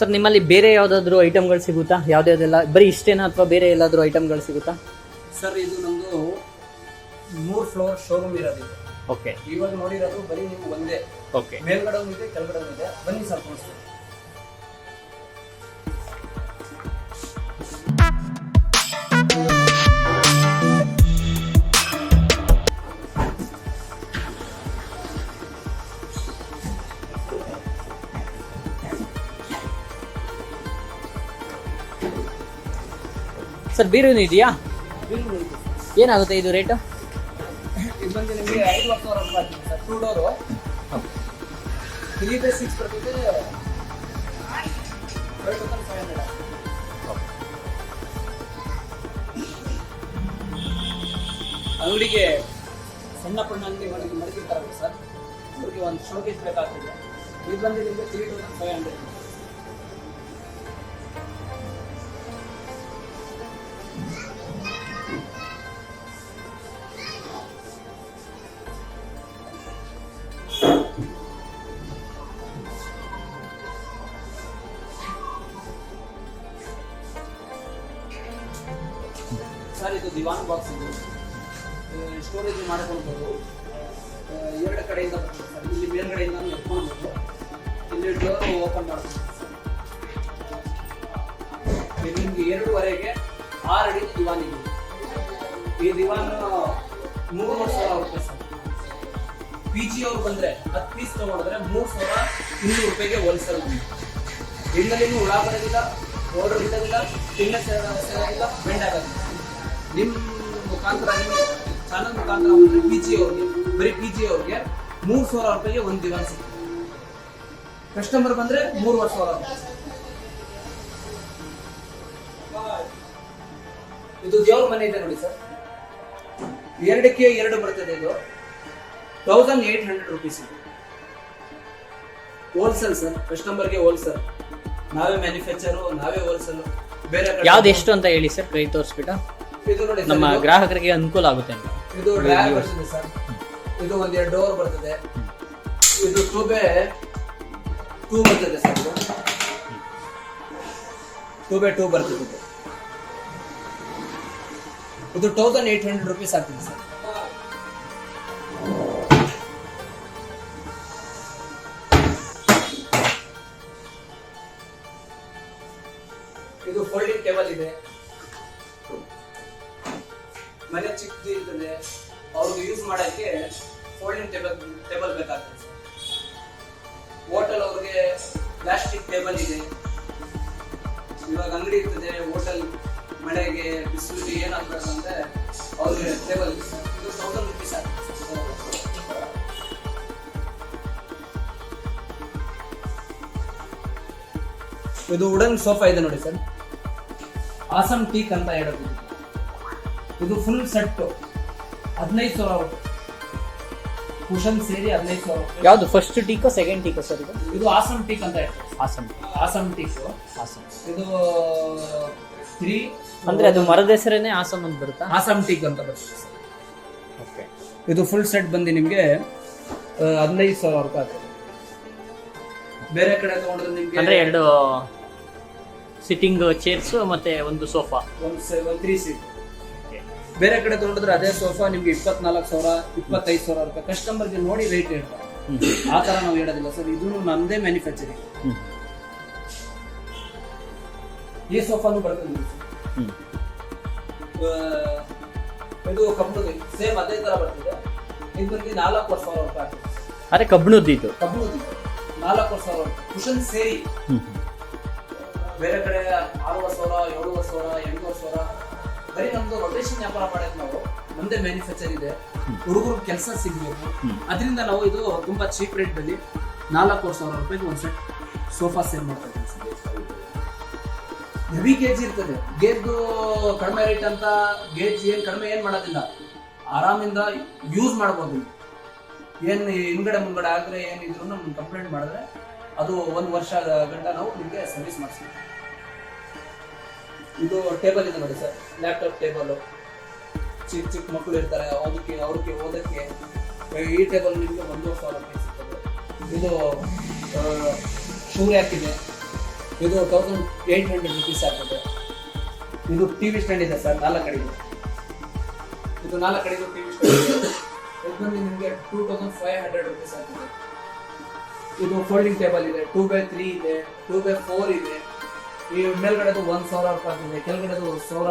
Sir ನಿಮ್ಮಲ್ಲಿ ಬೇರೆ ಯಾವ್ದಾದ್ರು ಐಟಮ್ಗಳು ಸಿಗುತ್ತಾ? ಯಾವ್ದ್ಯಾವ್ದೆಲ್ಲ? ಬರೀ ಇಷ್ಟೇನಾ ಅಥವಾ ಬೇರೆ ಎಲ್ಲಾದ್ರೂ ಐಟಮ್ಗಳು ಸಿಗುತ್ತಾ? ಸರ್ ಇದು ನಮ್ದು ಮೂರ್ ಫ್ಲೋರ್ ಶೋರೂಮ್ ಇರೋದು ಓಕೆ ಇವಾಗ ನೋಡಿರೋದು ಬರೀ ನೀವು ಒಂದೇ. ಓಕೆ ಮೇಲ್ಗಡೆ ಇದೆ ಕೆಳಗಡೆ ಇದೆ. ಬನ್ನಿ ಸರ್ ತೋರಿಸ್ತೀನಿ. ಸರ್ ಬೀರೂನು ಇದೆಯಾ? ಏನಾಗುತ್ತೆ ಇದು ರೇಟು? ಟೂ ಅಂಗಡಿಗೆ ಸಣ್ಣ ಪಣ್ಣ ಅಂಗಡಿ ಮಾಡಿ ಮಡಗಿರ್ತಾರಲ್ಲ ಸರ್, ಅವ್ರಿಗೆ ಒಂದು ಶೋಕೇಸ್ ಬೇಕಾಗ್ತದೆ. ಇದು ಬಂದು ತ್ರೀ ತೌಸಂಡ್ ಫೈವ್ ಹಂಡ್ರೆಡ್ ಮೂರುವರೆ ಸಾವಿರ ರೂಪಾಯಿ ಸರ್. ಪಿ ಜಿ ಅವ್ರು ಬಂದ್ರೆ ಹತ್ತು ಪೀಸ್ ತಗೊಂಡ್ರೆ ಮೂರು ಸಾವಿರ ಇನ್ನೂರು ರೂಪಾಯಿಗೆ ಹೋಲ್ಸೇಲ್ ಇಣ್ಣಲ್ಲಿನೂ ಹುಳ ಬರೋದಿಲ್ಲ ಪೌಡರ್ ಇದ್ದಾಗಿಲ್ಲ ತಿನ್ನ ಸೇರಾಗಿಲ್ಲ ಬೆಂಡ್ ಆಗೋದಿಲ್ಲ. ನಿಮ್ಮ ಮುಖಾಂತರ ಚಾನಲ್ ಮುಖಾಂತರ ಬಂದ್ರೆ ಪಿ ಜಿ ಅವ್ರಿಗೆ, ಬರೀ ಪಿ ಜಿ ಅವ್ರಿಗೆ ಮೂರು ಸಾವಿರ ರೂಪಾಯಿಗೆ ಒಂದು ದಿವಾನ್ ಸಿಗ್ತದೆ ಕಸ್ಟಮರ್ ಬಂದ್ರೆ ಮೂರುವರೆ ಸಾವಿರ ಇದು ದೇವ್ರ ಮನೆ ಇದೆ ನೋಡಿ ಸರ್. ಎರಡಕ್ಕೆ ಎರಡು ಬರ್ತದೆ ಇದು. ತೌಸಂಡ್ ಏಟ್ ಹಂಡ್ರೆಡ್ ರುಪೀಸ್ ಇದು. ಹೋಲ್ಸೇಲ್ ಸರ್ ಕಸ್ಟಮರ್ಗೆ ಹೋಲ್ಸೇಲ್ ನಾವೇ ಮ್ಯಾನುಫ್ಯಾಕ್ಚರು ನಾವೇ ಹೋಲ್ಸೇಲ್ ಬೇರೆ ಕಡೆ- ಯಾವ್ದು ಎಷ್ಟು ಅಂತ ಹೇಳಿ ಸರ್ ಕೈ ತೋರಿಸ್ಬಿಟ್ಟು. ಇದು ನೋಡಿ ಸರ್, ನಮ್ಮ ಇದು- ಗ್ರಾಹಕರಿಗೆ ಅನುಕೂಲ ಆಗುತ್ತೆ ಅಂತ. ಇದು ಬರ್ತದೆ ಸರ್ ಇದು ಒಂದ್ ಎರಡು ಡೋರ್ ಬರ್ತದೆ. ಇದು ಟೂ ಬೇ ಟೂ ಬರ್ತದೆ sir two by two by two ಬರ್ತದೆ. ಇದು ಇದು ತೌಸಂಡ್ ಏಟ್ ಹಂಡ್ರೆಡ್ ರುಪೀಸ್ ಆಗ್ತದೆ ಸರ್. ಇದು ಫೋಲ್ಡಿಂಗ್ ಟೇಬಲ್ ಇದೆ. ಮನೆ ಚಿಕ್ಕದು ಇರ್ತದೆ. ಅವ್ರಿಗೆ ಯೂಸ್ ಮಾಡಕ್ಕೆ ಫೋಲ್ಡಿಂಗ್ ಟೇಬಲ್ ಟೇಬಲ್ ಬೇಕಾಗ್ತದೆ ಹೋಟೆಲ್ ಅವ್ರಿಗೆ ಪ್ಲಾಸ್ಟಿಕ್ ಟೇಬಲ್ ಇದೆ. ಇವಾಗ ಅಂಗಡಿ ಇರ್ತದೆ ಹೋಟೆಲ್ ಮಳೆಗೆ ಬಿಸಿಲಿಗೆ ಏನಾಗ್ಬೇಕಂದ್ರೆ ಅವ್ರಿಗೆ ಟೇಬಲ್ ಇದು ತೌಸಂಡ್ ರುಪೀಸ್ ಇದು ವುಡನ್ ಸೋಫಾ ಇದೆ ನೋಡಿ ಸರ್. ಆಸಮ್ ಟೀಕ್ ಅಂತ ಹೇಳೋದು. ಇದು. ಫುಲ್ ಸೆಟ್ ಹದಿನೈದು ಸಾವಿರ ಕುಶನ್ ಸೇರಿ ಹದಿನೈದು ಸಾವಿರ ಯಾವುದು ಯಾವ್ದು? ಫಸ್ಟ್ ಟೀಕೋ ಸೆಕೆಂಡ್ ಟೀಕೋ ಸರ್ ಇದು? ಇದು ಆಸಮ್ ಟೀಕ್ ಅಂತ ಹೇಳ್ತಾರೆ. ಆಸಮ್ ಆಸಮ್ ಟೀಕ್ ಆಸಮ್ ಇದು ತ್ರೀ ಅಂದ್ರೆ ಅದು ಮರದ ಹೆಸರೇನೆ ಆಸಮ್ ಅಂತ ಬರುತ್ತಾ? ಆಸಮ್ ಟೀಕ್ ಅಂತ ಬರುತ್ತೆ ಸರ್. ಓಕೆ. ಇದು ಫುಲ್ ಸೆಟ್ ಬಂದು ನಿಮಗೆ ಹದಿನೈದು ಸಾವಿರ ರೂಪಾಯಿ ಆಗ್ತದೆ. ಬೇರೆ ಕಡೆ ತಗೊಂಡ್ರೆ ನಿಮಗೆ ಅಂದ್ರೆ ಎರಡು ಸಿಟ್ಟಿಂಗ್ ಚೇರ್ಸ್ ಮತ್ತೆ ಒಂದು ಸೋಫಾ ಒಂದು ಒಂದು ತ್ರೀ ಸೀಟ್ ಬೇರೆ ಕಡೆ ತಗೊಂಡಿದ್ರೆ ಅದೇ ಸೋಫಾ ನಿಮ್ಗೆ ಇಪ್ಪತ್ನಾಲ್ಕು ಸಾವಿರ ಇಪ್ಪತ್ತೈದು ಸಾವಿರ ರೂಪಾಯಿ. ಕಸ್ಟಮರ್ಗೆ ನೋಡಿ ರೇಟ್ ಹೇಳ್ತಾರೆ. ಆ ತರ ನಾವು ಹೇಳೋದಿಲ್ಲ ಸರ್. ಇದು ನಮ್ದೇ ಮ್ಯಾನುಫ್ಯಾಕ್ಚರಿಂಗ್ ಈ ಸೋಫಾನು. ಆ, ಇದು ಕಬ್ಬಣದ ಸೇಮ್ ಅದೇ ತರ ಬರ್ತದೆ. ಇದರಲ್ಲಿ ನಾಲ್ಕು ವರ್ಷ ಸಾವಿರ ರೂಪಾಯಿ ಅರೆ ಕಬ್ಬಿಣದ್ದು ನಾಲ್ಕು ವರ್ಷ ಸಾವಿರ ಕುಶನ್ ಸೇರಿ. ಬೇರೆ ಕಡೆ ಆರೂವರೆ ಸಾವಿರ ಏಳುವರೆ ಸಾವಿರ ಎಂಟೂವರೆ ಸಾವಿರ ಬರೀ ನಮ್ದು ರೊಟೇಷನ್ ವ್ಯಾಪಾರ ಮಾಡೋದು ನಾವು ನಮ್ದೇ ಮ್ಯಾನುಫ್ಯಾಕ್ಚರ್ ಇದೆ. ಹುಡುಗರು ಕೆಲಸ ಸಿಗಬೇಕು. ಅದರಿಂದ ನಾವು ಇದು ತುಂಬಾ ಚೀಪ್ ರೇಟ್ ಅಲ್ಲಿ ನಾಲ್ಕೂವರೆ ಸಾವಿರ ರೂಪಾಯಿಗೆ ಒಂದು ಸೆಟ್ ಸೋಫಾ ಸೇಲ್ ಮಾಡ್ತಾ ಇದ್ದೀವಿ. ಹೆವಿ ಗೇಜ್ ಇರ್ತದೆ. ಗೇಜ್ದು ಕಡಿಮೆ ರೇಟ್ ಅಂತ ಗೇಜ್ ಏನು ಕಡಿಮೆ ಏನು ಮಾಡೋದಿಲ್ಲ. ಆರಾಮಿಂದ ಯೂಸ್ ಮಾಡ್ಬೋದು. ಏನು ಹಿಂದ್ಗಡೆ ಮುಂಗಡೆ ಆದ್ರೆ ಏನಿದ್ರು ನಮ್ಗೆ ಕಂಪ್ಲೇಂಟ್ ಮಾಡಿದ್ರೆ ಅದು ಒಂದು ವರ್ಷ ಗಂಟ ನಾವು ನಿಮಗೆ ಸರ್ವಿಸ್ ಮಾಡಿಸ್ತೀವಿ. ಇದು ಟೇಬಲ್ ಇದೆ ನೋಡಿ ಸರ್. ಲ್ಯಾಪ್ಟಾಪ್ ಟೇಬಲ್ ಚಿಕ್ಕ ಚಿಕ್ಕ ಮಕ್ಕಳು ಇರ್ತಾರೆ. ಅದಕ್ಕೆ ಅವ್ರಿಗೆ ಓದಕ್ಕೆ, ಈ ಟೇಬಲ್ ನಿಮಗೆ ಒಂದು ಸಾವಿರ ಸಿಗ್ತದೆ. ಇದು ಶೂರ್ಯಾಕಿದೆ ರ್ಯಾಕ್ ಇದೆ ತೌಸಂಡ್ ಏಯ್ಟ್ ಹಂಡ್ರೆಡ್ ರುಪೀಸ್ ಆಗ್ತದೆ. ಇದು ಟಿ ವಿ ಸ್ಟ್ಯಾಂಡ್ ಇದೆ ಸರ್ ನಾಲ್ಕು ಕಡೆಗೆ ಇದು ನಾಲ್ಕು ಕಡೆಗೆ ಟಿ ವಿ ಸ್ಟ್ಯಾಂಡ್ ಇದೆ. ಇದು ನಿಮಗೆ two thousand five hundred rupees ಆಗ್ತದೆ. ಇದು ಫೋಲ್ಡಿಂಗ್ ಟೇಬಲ್ ಇದೆ ಟೂ ಬೈ ತ್ರೀ ಇದೆ ಟೂ ಬೈ ಫೋರ್ ಇದೆ. ಈ ಮೇಲ್ಗಡೆದು ಒಂದು ಸಾವಿರ ರೂಪಾಯಿ ಆಗ್ತದೆ ಕೆಳಗಡೆದು ಸಾವಿರ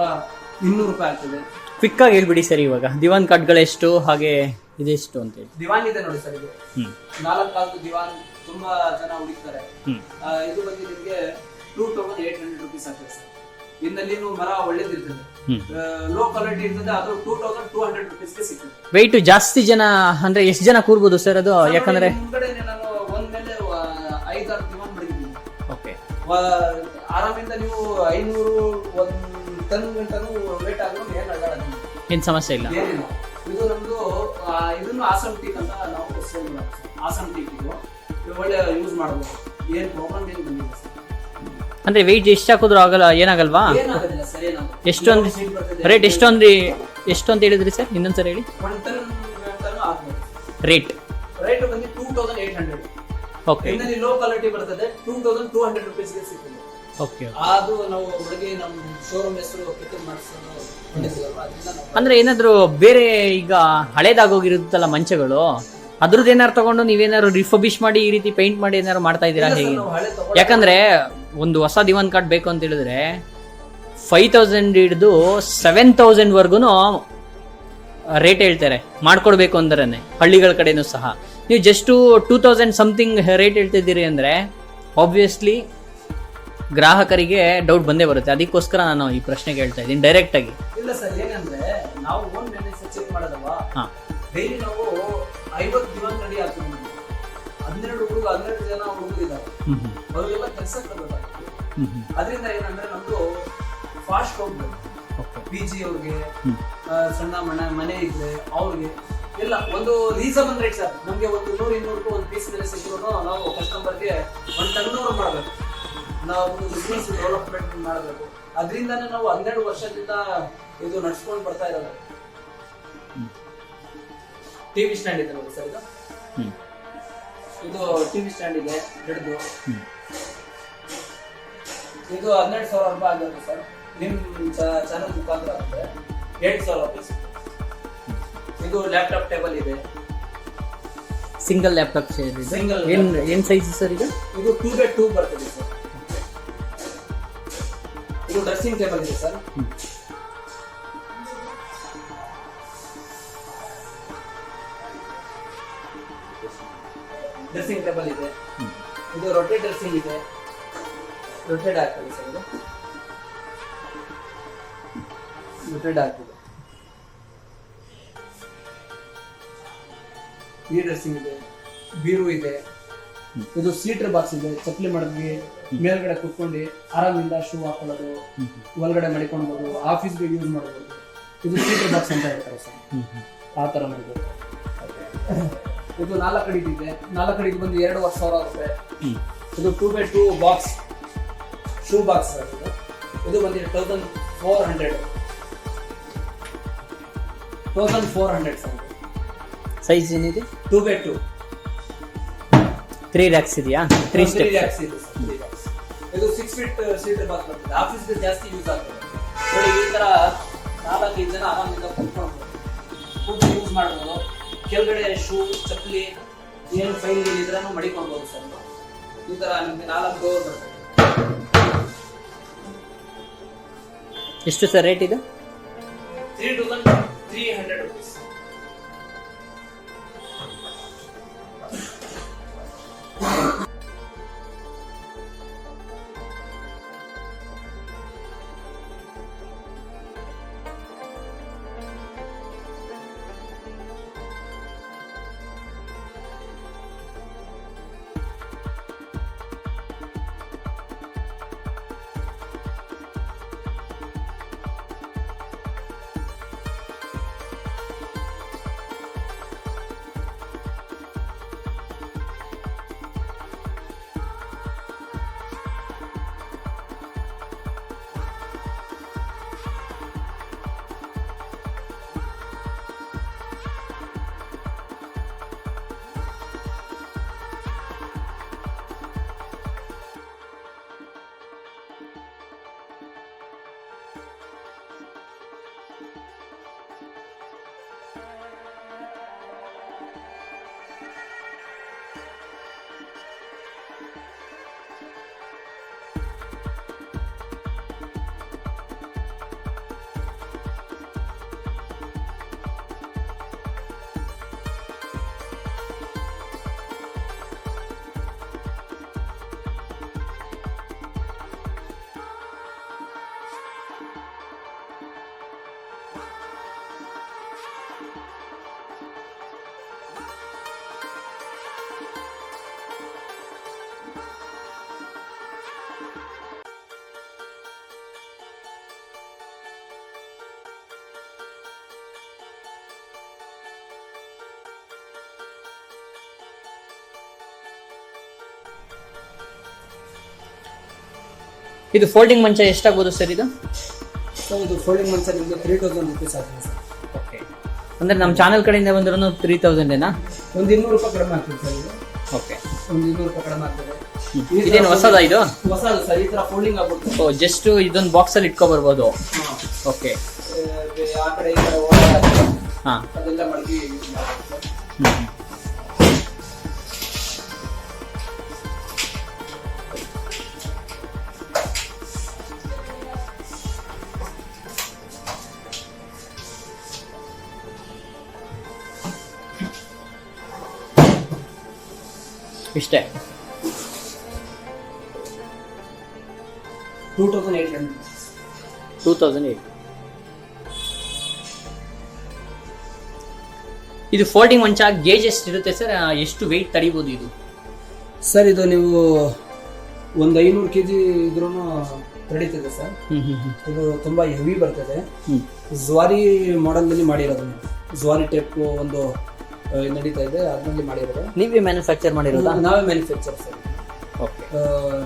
ಇನ್ನೂರು ರೂಪಾಯಿ ಆಗ್ತದೆ. ಕ್ವಿಕ್ ಆಗಿ ಹೇಳ್ಬಿಡಿ ಸರ್ ಇವಾಗ. ದಿವಾನ್ ಕಾರ್ಡ್ಗಳೆಷ್ಟು ಎಷ್ಟು? ಹಾಗೆ ಇದೆಷ್ಟು ಅಂತ ಹೇಳಿ. ದಿವಾನ್ ಇದೆ ನೋಡಿ ಸರ್ ಇದು. ಹ್ಮ್. ನಾಲ್ಕು ದಿವಾನ್ ತುಂಬಾ ಜನ ಹುಡುಕ್ತಾರೆ. ಹ್ಮ್. ಆ, ಇದು ಬಗ್ಗೆ ನಿಮಗೆ two thousand eight hundred rupees ಆಗ್ತದೆ ಸರ್. ಇನ್ನಲ್ಲಿನೂ ಮರ ಒಳ್ಳೇದಿರ್ತದೆ. ಹ್ಮ್. ಲೋ ಕ್ವಾಲಿಟಿ ಇರ್ತದೆ ಅದು ಟೂ ತೌಸಂಡ್ ಟೂ ಹಂಡ್ರೆಡ್ ರುಪೀಸ್ಗೆ ಸಿಗ್ತದೆ. ವೆಯ್ಟ್ ಜಾಸ್ತಿ ಜನ ಅಂದ್ರೆ ಎಷ್ಟು ಜನ ಕೂರ್ಬೋದು ಸರ್ ಅದು ಯಾಕಂದ್ರೆ? ಮುಂದ್ಗಡೆ ನಾನು ಒಂದ್ ಮೇಲೆ ಐದಾರು ದಿವಾನ್ ಮಾಡಿದ್ದೀನಿ ಓಕೆ ಆರಾಮಿಂದ ನೀವು ಐನೂರು ಒಂದ್ ಟನ್ ಗಂಟನೂ ವೇಟ್ ಆದ್ರೂ ಏನ್ ಆಗಲ್ಲ ನಿಮ್ಗೆ. ಏನ್ ಸಮಸ್ಯೆ ಇಲ್ಲ. ಏನಿಲ್ಲ. ಇದು ನಮ್ದು ಇದನ್ನು ಆಸಮ್ ಟೀಕ್ ಅಂತ ನಾವು ಸೇಲ್ ಮಾಡೋದು ಆಸಮ್ ಟೀಕ್ ಇದು ಒಳ್ಳೆ ಯೂಸ್ ಮಾಡ್ಬೋದು. ಏನು ಪ್ರಾಬ್ಲಮ್ ಏನು ಬಂದಿಲ್ಲ ಸರ್. ಅಂದ್ರೆ ವೆಯ್ಟ್ ಎಷ್ಟು ಹಾಕಿದ್ರು ಆಗಲ್ಲ ಏನಾಗಲ್ವಾ? ಎಷ್ಟೊಂದು ಸರ್ ಏನಾಗುತ್ತೆ ಎಷ್ಟು ಅಂದ್ರೆ ರೇಟ್ ಎಷ್ಟು ಎಷ್ಟೊಂದು ಎಷ್ಟು ಅಂತ ಹೇಳಿದ್ರಿ ಸರ್? ಇನ್ನೊಂದ್ಸರಿ ಹೇಳಿ. ಒನ್ ಟನ್ ಗಂಟನು ಆಗ್ಬೋದು. ರೇಟ್ ರೇಟ್ ಬಂದು two thousand eight hundred okay low quality ಬರ್ತದೆ ಟೂ ತೌಸಂಡ್ ಟೂ ಹಂಡ್ರೆಡ್ ರುಪೀಸ್ಗೆ ಸಿಗ್ತದೆ. ಓಕೆ ಅದು ನಾವು ಹುಡುಗಿ ನಮ್ಮ ಶೋರೂಮ್ ಹೆಸರು ಪಿಕಪ್ ಮಾಡಿಸೋದು ಹೊಂದಿದ್ದೀವಲ್ವಾ? ಅದರಿಂದ ನಾವು ಅಂದ್ರೆ ಏನಾದ್ರು ಬೇರೆ ಈಗ ಹಳೇದಾಗೋಗಿರುತ್ತಲ್ಲ ಮಂಚಗಳು ಅದ್ರದ್ದು ಏನಾರು ತಗೊಂಡು ನೀವೇನಾದ್ರು ರಿಫಬಿಶ್ ಮಾಡಿ ಈ ರೀತಿ ಪೇಂಟ್ ಮಾಡಿ ಏನಾರು ಮಾಡ್ತಾ ಇದ್ದೀರಾ ಇಲ್ಲ ಹೇಗೆ? ನಾವು ಹಳೆ ತಗೊಳ್ಳೋ- ಯಾಕಂದ್ರೆ ಒಂದು ಹೊಸ ದಿವಾನ್ ಕಾರ್ಡ್ ಬೇಕು ಅಂತ ಹೇಳಿದ್ರೆ ಫೈವ್ ತೌಸಂಡ್ ಹಿಡಿದು ಸೆವೆನ್ ತೌಸಂಡ್ ವರ್ಗು ರೇಟ್ ಹೇಳ್ತಾರೆ ಮಾಡ್ಕೊಡ್ಬೇಕು ಅಂದ್ರೆ ಹಳ್ಳಿಗಳ ಕಡೆನೂ ಸಹ. ನೀವು just two thousand something rate ಹೇಳ್ತಿದ್ದೀರಿ ಅಂದ್ರೆ ಆಬ್ವಿಯಸ್ಲಿ ಗ್ರಾಹಕರಿಗೆ ಡೌಟ್ ಬಂದೇ ಬರುತ್ತೆ. ಅದಕ್ಕೋಸ್ಕರ ನಾನು ಈ ಪ್ರಶ್ನೆ ಕೇಳ್ತಾ ಇದ್ದೀನಿ ಡೈರೆಕ್ಟ್ ಆಗಿ. ಇಲ್ಲ ಸರ್ ಏನಂದ್ರೆ ನಾವು ಓನ್ ಮ್ಯಾನುಫ್ಯಾಕ್ಚರ್ ಮಾಡೋದಲ್ವಾ? ಹಾ. ಡೈಲಿ ನಾವು ಐವತ್ತು ದಿನ ರೆಡಿ ಆಗ್ತೀವಿ. ಹನ್ನೆರಡು ಹುಡುಗ ಹನ್ನೆರಡು ಜನ ಹುಡುಗರು ಇದ್ದಾರೆ. ಕೆಲಸಕ್ಕೆ ಬರಬೇಕು ಹ್ಮ್ ಅದರಿಂದ ಏನಂದ್ರೆ ನಮ್ದು ಫಾಸ್ಟ್ ಹೋಗ್ಬೇಕು ಪಿ ಜಿ ಅವ್ರಿಗೆ ಸಣ್ಣ ಮನೆ ಮನೆ ಇದ್ರೆ ಅವ್ರಿಗೆ ಎಲ್ಲ ಒಂದು ರೀಸನ್ ರೇಟ್ ಸರ್. ನಮಗೆ ಒಂದು ನೂರು ಇನ್ನೂರು ಒಂದು ಪೀಸ್ ಮೇಲೆ ಸಿಕ್ಕರೂ ನಾವು ಕಸ್ಟಮರ್ಗೆ ಒಂದು ಟರ್ನ್ ಮಾಡಬೇಕು. ನಾವು ಬಿಸ್ನೆಸ್ ಡೆವಲಪ್ಮೆಂಟ್ ಮಾಡಬೇಕು. ಅದರಿಂದಾನೇ ನಾವು ಹನ್ನೆರಡು ವರ್ಷದಿಂದ ಇದು ನಡ್ಸ್ಕೊಂಡು ಬರ್ತಾ ಇರೋದು. ಟಿವಿ ಸ್ಟ್ಯಾಂಡ್ ಇದೆ ನೋಡಿ ಸರ್ ಇದು. ಇದು ಟಿವಿ ಸ್ಟ್ಯಾಂಡ್ ಇದೆ ಹಿಡಿದು. ಇದು ಹನ್ನೆರಡು ಸಾವಿರ ರೂಪಾಯಿ ಆಗುತ್ತೆ ಸರ್. ನಿಮ್ಮ ಚಾನಲ್ ಮುಖಾಂತರ ಆಗುತ್ತೆ. ಎಂಟು ಸಾವಿರ ರೂಪಾಯಿ ಇದು ಲ್ಯಾಪ್ಟಾಪ್ ಟೇಬಲ್ ಇದೆ. ಸಿಂಗಲ್ ಲ್ಯಾಪ್ಟಾಪ್ ಸಿಂಗಲ್ ಇದೆ. ಏನು ಏನ್ ಸೈಜ್ ಸರ್ ಇದು? ಇದು ಟೂ ಬೈ ಟೂ ಬರ್ತದೆ ಸರ್. ಇದು ಡ್ರೆಸ್ಸಿಂಗ್ ಟೇಬಲ್ ಇದೆ ಸರ್ ಡ್ರೆಸ್ಸಿಂಗ್ ಟೇಬಲ್ ಇದೆ ಇದು ರೊಟೇಟ್ ಡ್ರೆಸ್ಸಿಂಗ್ ಇದೆ ರೊಟೇಟ್ ಆಗ್ತದೆ ಸರ್ ಇದು ರೊಟೇಟ್ ಆಗ್ತದೆ ಈ ಡ್ರೆಸ್ಸಿಂಗ್ ಇದೆ ಬೀರು ಇದೆ ಇದು ಸೀಟರ್ ಬಾಕ್ಸ್ ಇದೆ. ಚಪ್ಲಿ ಮಾಡಿದ್ವಿ ಮೇಲ್ಗಡೆ ಕುತ್ಕೊಂಡು ಆರಾಮಿಂದ ಶೂ ಹಾಕೊಳ್ಳೋದು ಒಳಗಡೆ ಮಡಿಕೊಳ್ಬೋದು ಆಫೀಸ್ಗೆ ಯೂಸ್ ಮಾಡ್ಬೋದು. ಇದು ಸೀಟರ್ ಬಾಕ್ಸ್ ಅಂತ ಹೇಳ್ತಾರೆ ಸರ್. ಆ ಥರ ಮಾಡ್ಬೋದು. ಇದು ನಾಲ್ಕು ಅಡಿಗೆ ಇದೆ. ನಾಲ್ಕು ಅಡಿಗೆ ಬಂದು ಎರಡುವರೆ ಸಾವಿರ ಆಗುತ್ತೆ. ಇದು two by two box shoe box sir ಇದು. ಇದು ಬಂದಿದೆ thousand four hundred thousand four hundred sir size ಏನಿದೆ? Two by two three racks ಇದೆಯಾ? ತ್ರೀ ಸ್ಟೆಪ್ ಇದು ಸಿಕ್ಸ್ ಫೀಟ್ ಸೀಟರ್ ಬಾತ್ ಬರ್ತದೆ. ಆಫೀಸ್ಗೆ ಜಾಸ್ತಿ ಯೂಸ್ ಆಗ್ತದೆ. ನೋಡಿ ಈ ತರ ನಾಲ್ಕೈದು ಜನ ಆರಾಮಿಂದ ಕುತ್ಕೊಂಡು ಕೂತು ಯೂಸ್ ಮಾಡ್ಬೋದು. ಕೆಳಗಡೆ ಶೂ ಚಪ್ಪಲಿ ಏನು ಫೈಲ್ ಏನಿದ್ರೂ ಮಡಿಕೊಳ್ಬೋದು ಸರ್ ಈ ತರ ನಿಮಗೆ ನಾಲ್ಕು ಡೋರ್ ಬರ್ತದೆ. ಎಷ್ಟು ಸರ್ ರೇಟ್ ಇದು? ತ್ರೀ ತೌಸಂಡ್ ತ್ರೀ ಹಂಡ್ರೆಡ್ ಇದು ಫೋಲ್ಡಿಂಗ್ ಮಂಚ ಎಷ್ಟಾಗ್ಬೋದು ಸರ್ ಇದು? ಸರ್ ಇದು ಫೋಲ್ಡಿಂಗ್ ಮಂಚ ನಿಮಗೆ ತ್ರೀ ತೌಸಂಡ್ ರುಪೀಸ್ ಆಗ್ತದೆ ಸರ್ ಓಕೆ ಅಂದ್ರೆ ನಮ್ಮ ಚಾನಲ್ ಕಡೆಯಿಂದ ಬಂದ್ರೂ ತ್ರೀ ತೌಸಂಡೇನಾ ಒಂದು ಇನ್ನೂರು ರೂಪಾಯಿ ಕಡಿಮೆ ಆಗ್ತದೆ ಸರ್ ಇದು. ಓಕೆ ಒಂದು ಇನ್ನೂರು ರೂಪಾಯಿ ಕಡಿಮೆ ಆಗ್ತದೆ. ಇದೇನು ಹೊಸದ ಇದು? ಹೊಸದು ಸರ್ ಈ ತರ ಫೋಲ್ಡಿಂಗ್ ಆಗ್ಬಿಡ್ತದೆ. ಓ ಜಸ್ಟ್ ಇದೊಂದು ಬಾಕ್ಸಲ್ಲಿ ಇಟ್ಕೊ ಬರ್ಬೋದು. ಓಕೆ ಆ, ಆ ಕಡೆ ಈ ಕಡೆ ಹಾಂ. ಇಷ್ಟೇ. Two thousand eight hundred two thousand eight ಇದು ಫೋಲ್ಡಿಂಗ್ ಮಂಚ ಗೇಜ್ ಎಷ್ಟಿರುತ್ತೆ ಸರ್ ಎಷ್ಟು ವೆಯ್ಟ್ ತಡಿಬೋದು ಇದು? ಸರ್ ಇದು ನೀವು ಒಂದು ಐನೂರು ಕೆ ಜಿ ಇದ್ರೂ ತಡೀತದೆ ಸರ್ ಇದು ತುಂಬಾ ಹೆವಿ ಬರ್ತದೆ. ಜ್ವಾರಿ ಮಾಡಲ್ನಲ್ಲಿ ಮಾಡಿರೋದು. ಜ್ವಾರಿ ಟೈಪ್ ಒಂದು ನಡೀತಾ ಇದೆ. ಅದರಲ್ಲಿ ಮಾಡಿರೋದು. ನೀವೇ ಮ್ಯಾನುಫ್ಯಾಕ್ಚರ್ ಮಾಡಿರೋದಾ? ನಾವೇ ಮ್ಯಾನುಫ್ಯಾಕ್ಚರ್ ಸರ್. ಓಕೆ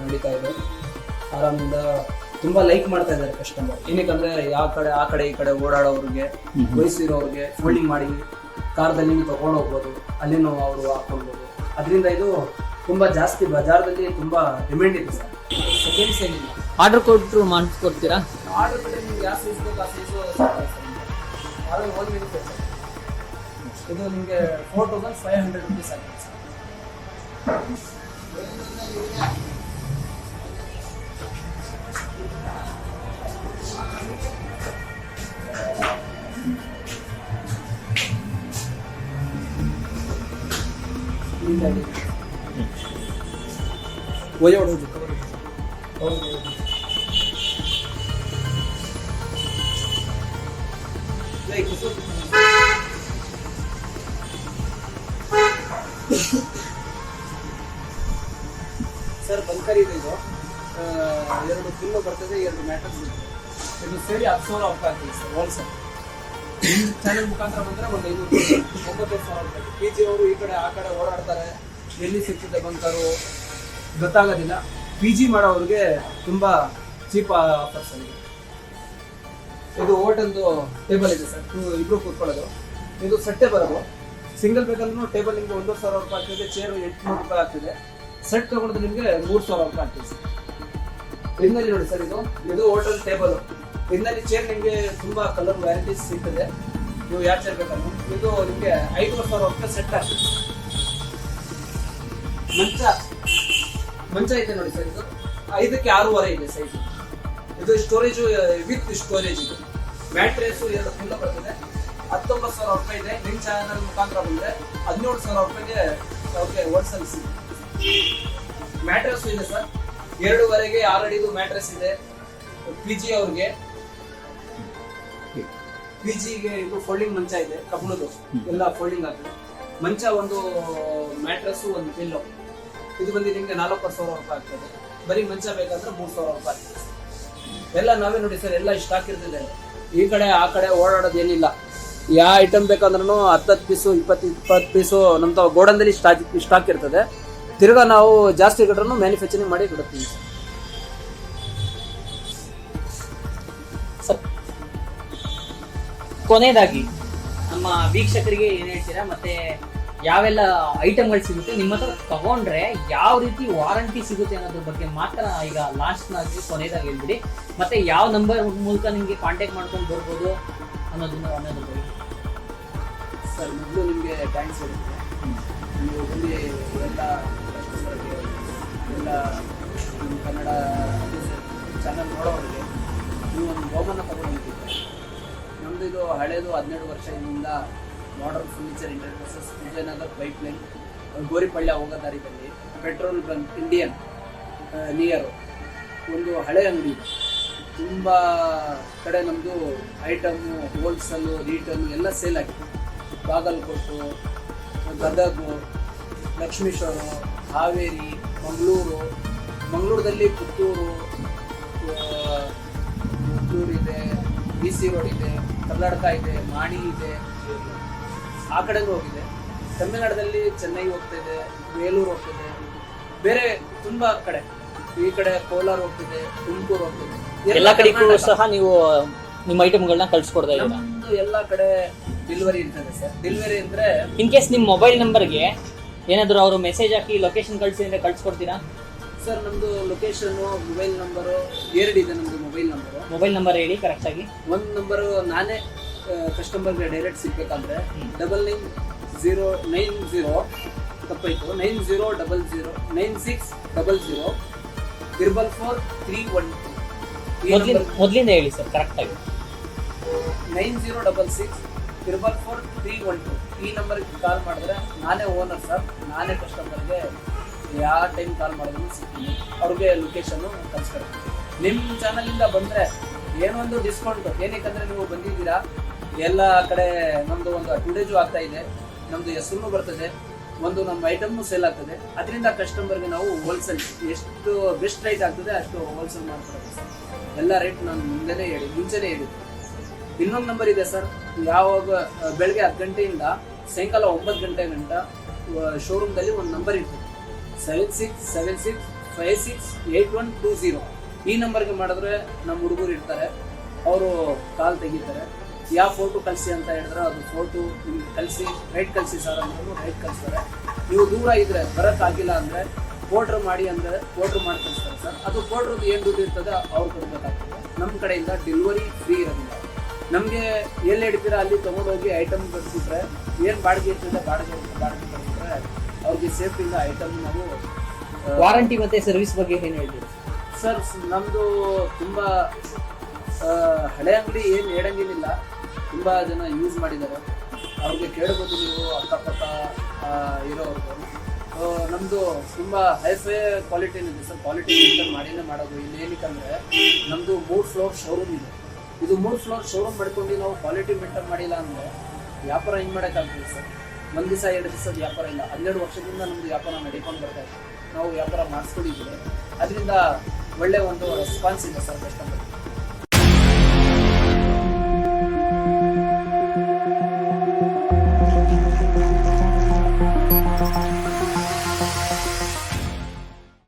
ನಡೀತಾ ಇದೆ. ಆರಾಮಿಂದ ತುಂಬಾ ಲೈಕ್ ಮಾಡ್ತಾ ಇದ್ದಾರೆ ಕಸ್ಟಮರ್ ಏನಕ್ಕಂದ್ರೆ ಯಾವ ಕಡೆ ಆ ಕಡೆ ಈ ಕಡೆ ಓಡಾಡೋರಿಗೆ ವಯಸ್ಸಿರೋರಿಗೆ ಫೋಲ್ಡಿಂಗ್ ಮಾಡಿ ಕಾರ್ದಲ್ಲಿ ತಗೊಂಡು ಹೋಗ್ಬೋದು ಅಲ್ಲಿನೂ ಅವರು ಹಾಕೊಳ್ಬೋದು ಅದರಿಂದ ಇದು ತುಂಬಾ ಜಾಸ್ತಿ ಬಜಾರ್ದಲ್ಲಿ ತುಂಬಾ ಡಿಮ್ಯಾಂಡ್ ಇದೆ ಸರ್. ಸೆಕೆಂಡ್ಸ್ ಏನಿಲ್ಲ ಆರ್ಡರ್ ಕೊಟ್ಟರು ಮಾಡಿಸ್ಕೊಡ್ತೀರಾ? ಆರ್ಡರ್ ಕೊಟ್ಟರೆ ನಿಮ್ಗೆ ಯಾವ ಸೈಜ್ ಬೇಕು ಆ ಸೈಜು ಆರ್ಡರ್ ಹೋಗಿ ಮ್ಯಾನುಫ್ಯಾಕ್ಚರ್ ಇದು ನಿಮಗೆ four thousand five hundred rupees ಆಗುತ್ತೆ ಸರ್ ಒಯ್ಯ ಹೊಡೋದು ಹೌದು ಲೈಕ್ ಸರ್ ಬಂಕರ್ ಇದೆ ಇದು. ಆ, ಎರಡು ಪಿಲ್ಲು ಬರ್ತದೆ ಎರಡು ಮ್ಯಾಟರ್ಸ್ ಬರ್ತದೆ ಇದು ಸೇರಿ ಹತ್ತು ಸಾವಿರ ರೂಪಾಯಿ ಆಗ್ತದೆ ಸರ್ ಹೋಲ್ಸೇಲ್ ಚಾನಲ್ ಮುಖಾಂತರ ಬಂದ್ರೆ ಒಂದು ಐನೂರು ಒಂಬತ್ತು ಸಾವಿರ ಪಿ ಜಿ ಅವರು ಈ ಕಡೆ ಆ ಕಡೆ ಓಡಾಡ್ತಾರೆ. ಎಲ್ಲಿ ಸಿಗ್ತದೆ ಬಂತಾರು ಗೊತ್ತಾಗೋದಿಲ್ಲ. ಪಿ ಜಿ ಮಾಡೋರಿಗೆ ತುಂಬ ಚೀಪ್ ಆಫರ್ಸ್ ಇದೆ ಇದು ಹೋಟೆಲ್ದು ಟೇಬಲ್ ಇದೆ ಸರ್ ಇಬ್ರು ಕೂತ್ಕೊಳ್ಳೋದು. ಇದು ಸಟ್ಟೆ ಬರೋದು. ಸಿಂಗಲ್ ಬೇಕಂದ್ರೂ ಟೇಬಲ್ ನಿಮಗೆ ಒಂದೂವರೆ ಸಾವಿರ ರೂಪಾಯಿ ಆಗ್ತದೆ ಚೇರು ಎಂಟುನೂರು ರೂಪಾಯಿ ಆಗ್ತದೆ. ಸೆಟ್ ತಗೊಂಡ್ರೆ ನಿಮಗೆ ಮೂರು ಸಾವಿರ ರೂಪಾಯಿ ಆಗ್ತದೆ ಸರ್. ನೋಡಿ ಸರ್ ಇದು. ಇದು ಹೋಟೆಲ್ ಟೇಬಲ್ ಇದರಲ್ಲಿ ಚೇರ್ ನಿಮಗೆ ತುಂಬಾ ಕಲರ್ ವ್ಯಾರೈಟೀಸ್ ಸಿಗ್ತದೆ. ನೀವು ಯಾರು ಚೇರ್ ಬೇಕಾದ್ರು. ಇದು ನಿಮಗೆ ಐದುವರೆ ಸಾವಿರ ರೂಪಾಯಿ ಸೆಟ್ ಆಗ್ತದೆ. ಮಂಚ. ಮಂಚ ಇದೆ ನೋಡಿ ಸರ್ ಇದು. ಐದಕ್ಕೆ ಆರೂವರೆ ಇದೆ ಸೈಜ್ ಇದು ಸ್ಟೋರೇಜ್ ವಿತ್ ಸ್ಟೋರೇಜ್ ಇದು. ಮ್ಯಾಟ್ರೆಸ್ ಎರಡು ಫುಲ್ ಬರ್ತದೆ. ಹತ್ತೊಂಬತ್ತು ಸಾವಿರ ರೂಪಾಯಿ ಇದೆ. ನಿಮ್ ಚಾನಲ್ ಮುಖಾಂತರ ಬಂದ್ರೆ ಹದಿನೇಳು ಸಾವಿರ ರೂಪಾಯಿಗೆ ಅವ್ರಿಗೆ ಹೋಲ್ಸೇಲ್ ಮ್ಯಾಟ್ರೆಸ್ ಇದೆ ಸರ್ ಎರಡೂವರೆಗೆ ಆರು ಅಡಿದು ಮ್ಯಾಟ್ರೆಸ್ ಇದೆ. ಪಿ ಜಿ ಅವ್ರಿಗೆ. ಪಿ ಜಿಗೆ ಇದು ಫೋಲ್ಡಿಂಗ್ ಮಂಚ ಇದೆ ಕಬ್ಬಣದು ಎಲ್ಲ ಫೋಲ್ಡಿಂಗ್ ಆಗ್ತದೆ ಮಂಚ ಒಂದು ಮ್ಯಾಟ್ರಸ್ ಒಂದು ಪಿಲ್ಲೋ ಇದು ಬಂದು ನಿಮಗೆ ನಾಲ್ಕು ಸಾವಿರ ರೂಪಾಯಿ ಆಗ್ತದೆ. ಬರೀ ಮಂಚ ಬೇಕಂದ್ರೆ ಮೂರು ಸಾವಿರ ರೂಪಾಯಿ ಆಗ್ತದೆ ಎಲ್ಲ ನಾವೇ ನೋಡಿ ಸರ್ ಎಲ್ಲ ಇಷ್ಟ ಹಾಕಿರ್ತಿದೆ ಈ ಕಡೆ, ಆ ಕಡೆ ಓಡಾಡೋದು ಏನಿಲ್ಲ. ಯಾವ ಐಟಮ್ ಬೇಕಂದ್ರೂ ಹತ್ತತ್ತು ಪೀಸು ಇಪ್ಪತ್ತು ಇಪ್ಪತ್ತು ಪೀಸು ನಮ್ಮ ಗೋಡನ್ದಲ್ಲಿ ಸ್ಟಾಕ್ ಸ್ಟಾಕ್ ಇರ್ತದೆ. ತಿರ್ಗಾ ನಾವು ಜಾಸ್ತಿ ಗಿಡನು ಮ್ಯಾನುಫ್ಯಾಕ್ಚರಿಂಗ್ ಮಾಡಿ ಬಿಡುತ್ತೀವಿ. ಸರ್ ಕೊನೆಯದಾಗಿ ನಮ್ಮ ವೀಕ್ಷಕರಿಗೆ ಏನ್ ಹೇಳ್ತೀರಾ ಮತ್ತೆ ಯಾವೆಲ್ಲ ಐಟಮ್ಗಳು ಸಿಗುತ್ತೆ ನಿಮ್ಮ ಹತ್ರ ತಗೊಂಡ್ರೆ ಯಾವ ರೀತಿ ವಾರಂಟಿ ಸಿಗುತ್ತೆ ಅನ್ನೋದ್ರ ಬಗ್ಗೆ ಮಾತ್ರ ಈಗ ಲಾಸ್ಟ್ ನಾಗಿ ಕೊನೆಯದಾಗಿ ಹೇಳ್ಬಿಡಿ. ಮತ್ತೆ ಯಾವ ನಂಬರ್ ಮೂಲಕ ನಿಮಗೆ ಕಾಂಟ್ಯಾಕ್ಟ್ ಮಾಡ್ಕೊಂಡು ಬರ್ಬೋದು ಅನ್ನೋದನ್ನ ಅನ್ನೋದ್ರ ಬಗ್ಗೆ ಸರ್ ಮೊದಲು ನಿಮಗೆ ಥ್ಯಾಂಕ್ಸ್ ಹೇಳುತ್ತೆ ನೀವು ಬಂದು ಎಲ್ಲ ಎಲ್ಲ ನಮ್ಮ ಕನ್ನಡ ಚಾನಲ್ ನೋಡೋರಿಗೆ ನೀವು ಒಂದು ಬಹುಮಾನ ತಗೊಂಡಿದ್ದೀರಿ ನಮ್ಮದು ಇದು ಹಳೇದು ಹದಿನೇಳು ವರ್ಷದಿಂದ modern furniture enterprises Vijayanagar pipeline Goripalya ಹೋಗೋ ದಾರಿಯಲ್ಲಿ ಪೆಟ್ರೋಲ್ ಬಂಕ್ ಇಂಡಿಯನ್ ನಿಯರು ಒಂದು ಹಳೆ ಅಂಗಡಿ ತುಂಬ ಕಡೆ ನಮ್ಮದು ಐಟಮು ಹೋಲ್ಸೇಲು ರೀಟೇಲು ಎಲ್ಲ ಸೇಲ್ ಆಗಿದೆ. ಬಾಗಲಕೋಟು, ಗದಗು, ಲಕ್ಷ್ಮೀಶ್ವರ, ಹಾವೇರಿ ಮಂಗಳೂರು ಮಂಗಳೂರದಲ್ಲಿ ಪುತ್ತೂರು ಪುತ್ತೂರು ಇದೆ ಬಿ ಸಿ ರೋಡ್ ಇದೆ ಕರ್ನಾಟಕ ಇದೆ ಮಾಣಿ ಇದೆ ಆ ಕಡೆಗೂ ಹೋಗಿದೆ. ತಮಿಳ್ನಾಡಲ್ಲಿ ಚೆನ್ನೈ ಹೋಗ್ತಾ ಇದೆ ಬೇಲೂರು ಹೋಗ್ತಿದೆ ಬೇರೆ ತುಂಬ ಕಡೆ. ಈ ಕಡೆ ಕೋಲಾರ ಹೋಗ್ತಿದೆ ತುಮಕೂರು ಹೋಗ್ತಿದೆ. ಎಲ್ಲ ಕಡೆಗೂ ಸಹ ನೀವು ನಿಮ್ಮ ಐಟಮ್ಗಳನ್ನ ಕಳ್ಸಿಕೊಡ್ತಾ ಇದ್ದೀರಾ? ಎಲ್ಲ ಕಡೆ ಡೆಲಿವರಿ ಇರ್ತದೆ ಸರ್. ಡೆಲಿವರಿ ಅಂದ್ರೆ ಇನ್ ಕೇಸ್ ನಿಮ್ಮ ಮೊಬೈಲ್ ನಂಬರ್ಗೆ ಏನಾದರೂ ಅವರು ಮೆಸೇಜ್ ಹಾಕಿ ಲೊಕೇಶನ್ ಕಳಿಸಿ ಅಂದರೆ ಕಳಿಸ್ಕೊಡ್ತೀರಾ? ಸರ್ ನಮ್ಮದು ಲೊಕೇಶನ್ನು ಮೊಬೈಲ್ ನಂಬರು ಎರಡಿದೆ ನಮ್ಮದು ಮೊಬೈಲ್ ನಂಬರು ಮೊಬೈಲ್ ನಂಬರ್ ಹೇಳಿ ಕರೆಕ್ಟಾಗಿ ಒಂದು ನಂಬರು ನಾನೇ ಕಸ್ಟಮರ್ಗೆ direct ಸಿಗಬೇಕಂದ್ರೆ. Double nine zero nine zero ತಪ್ಪಾಯಿತು nine zero double zero nine six double zero triple four three one ಮೊದಲಿಂದ ಹೇಳಿ ಸರ್ ಕರೆಕ್ಟಾಗಿ nine zero double six triple four three one two ಈ ನಂಬರ್ಗೆ ಕಾಲ್ ಮಾಡಿದ್ರೆ ನಾನೇ ಓನರ್ ಸರ್ ನಾನೇ ಕಸ್ಟಮರ್ಗೆ ಯಾವ ಟೈಮ್ ಕಾಲ್ ಮಾಡಿದ್ರು ಸಿಗ್ತೀನಿ. ಅವ್ರಿಗೆ ಲೊಕೇಶನ್ನು ಕಳ್ಸ್ಕೊಡ್ತೀನಿ. ನಿಮ್ಮ ಚಾನಲಿಂದ ಬಂದರೆ ಏನೊಂದು ಡಿಸ್ಕೌಂಟ್ ಏನಕ್ಕಂದ್ರೆ ನೀವು ಬಂದಿದ್ದೀರಾ, ಎಲ್ಲ ಕಡೆ ನಮ್ಮದು ಒಂದು ಅಡ್ವರ್ಟೈಸು ಆಗ್ತಾ ಇದೆ ನಮ್ಮದು ಹೆಸರು ಬರ್ತದೆ, ಒಂದು ನಮ್ಮ ಐಟಮ್ನು ಸೇಲ್ ಆಗ್ತದೆ. ಅದರಿಂದ ಕಸ್ಟಮರ್ಗೆ ನಾವು ಹೋಲ್ಸೇಲ್ ಎಷ್ಟು ಬೆಸ್ಟ್ ರೇಟ್ ಆಗ್ತದೆ ಅಷ್ಟು ಹೋಲ್ಸೇಲ್ ಮಾಡ್ಕೊಡ್ತೀವಿ ಸರ್ ಎಲ್ಲ ರೇಟ್ ನಾನು ಮುಂದೆನೇ ಹೇಳಿ, ಮುಂಚೆನೇ ಹೇಳಿದ್ದೆ. ಇನ್ನೊಂದು ನಂಬರ್ ಇದೆ ಸರ್ ಯಾವಾಗ, ಬೆಳಗ್ಗೆ ಹತ್ತು ಗಂಟೆಯಿಂದ ಸಾಯಂಕಾಲ ಒಂಬತ್ತು ಗಂಟೆ ಗಂಟ ಶೋರೂಮ್ದಲ್ಲಿ ಒಂದು ನಂಬರ್ ಇರ್ತದೆ. Seven six seven six five six eight one two zero ಈ ನಂಬರ್ಗೆ ಮಾಡಿದ್ರೆ ನಮ್ಮ ಹುಡುಗರು ಇರ್ತಾರೆ. ಅವರು ಕಾಲ್ ತೆಗಿತಾರೆ. ಯಾವ ಫೋಟೋ ಕಳಿಸಿ ಅಂತ ಹೇಳಿದ್ರೆ ಅದು ಫೋಟೋ ನಿಮ್ಗೆ ಕಳಿಸಿ ರೈಟ್ ಕಳಿಸಿ ಸರ್ ಅಂದ್ರೂ ರೈಟ್ ಕಳಿಸ್ತಾರೆ. ನೀವು ದೂರ ಇದ್ರೆ, ಬರೋಕ್ಕಾಗಿಲ್ಲ ಅಂದರೆ ಪೋಟ್ರ್ ಮಾಡಿ ಅಂದರೆ ಪೋಟ್ರ್ ಮಾಡಿ ಕಳಿಸ್ತಾರೆ ಸರ್ ಅದು ಪೋಟ್ರದ್ದು ಏನು ದುಡ್ಡು ಇರ್ತದೆ, ಅವ್ರು ಕೊಡಬೇಕಾಗ್ತದೆ. ನಮ್ಮ ಕಡೆಯಿಂದ ಡೆಲಿವರಿ ಫ್ರೀ ಇರೋದಿಲ್ಲ. ನಮಗೆ ಎಲ್ಲಿ ಹಿಡಿತೀರಾ ಅಲ್ಲಿ ತೊಗೊಂಡೋಗಿ ಐಟಮ್ ಕಟ್ಬಿಟ್ರೆ ಏನು ಬಾಡಿಗೆ ಇರ್ತದೆ ಬಾಡಿಗೆ ಇರ್ತದೆ ಬಾಡಿಗೆ ಕಟ್ಬಿಟ್ರೆ ಅವ್ರಿಗೆ ಸೇಫ್ಟಿಯಿಂದ ಐಟಮ್ ನಾವು ವಾರಂಟಿ ಮತ್ತು ಸರ್ವಿಸ್ ಬಗ್ಗೆ ಏನು ಹೇಳ್ತೀರಿ? ಸರ್ ನಮ್ಮದು ತುಂಬ ಹಳೆ ಅಂಗಡಿ ಏನು ಹೇಳಂಗಿಲ್ಲ. ತುಂಬ ಜನ ಯೂಸ್ ಮಾಡಿದ್ದಾರೆ. ಅವ್ರಿಗೆ ಕೇಳ್ಬೋದು ನೀವು ಅಕ್ಕಪಕ್ಕ ಇರೋರು. ನಮ್ಮದು ತುಂಬ ಹೈಫೈ ಕ್ವಾಲಿಟಿ ಇದೆ ಸರ್. ಕ್ವಾಲಿಟಿ ಮಾಡಿನೇ ಮಾಡೋದು. ಇಲ್ಲಿ ಏನಕ್ಕಂದ್ರೆ ನಮ್ಮದು ಮೂರು ಫ್ಲೋರ್ ಶೋರೂಮ್ ಇದೆ. ಇದು ಮೂರು ಫ್ಲೋರ್ ಶೋರೂಮ್ ಮಾಡ್ಕೊಂಡು ನಾವು ಕ್ವಾಲಿಟಿ ಮೇಂಟೈನ್ ಮಾಡಿಲ್ಲ ಅಂದ್ರೆ ವ್ಯಾಪಾರ ಹಿಂಗೆ ಮಾಡೋಕ್ಕಾಗ್ತದೆ ಸರ್? ಒಂದು ದಿವಸ ಎರಡು ದಿವಸ ವ್ಯಾಪಾರ ಇಲ್ಲ. ಹನ್ನೆರಡು ವರ್ಷದಿಂದ ನಮ್ದು ವ್ಯಾಪಾರ ನಡ್ಕೊಂಡು ಬರ್ತಾ ಇದೆ. ನಾವು ವ್ಯಾಪಾರ ಮಾಡಿಸ್ಕೊಂಡಿದ್ದೀವಿ. ಅದರಿಂದ ಒಳ್ಳೆ ಒಂದು ರೆಸ್ಪಾನ್ಸ್ ಇದೆ ಸರ್ ಕಸ್ಟಮರ್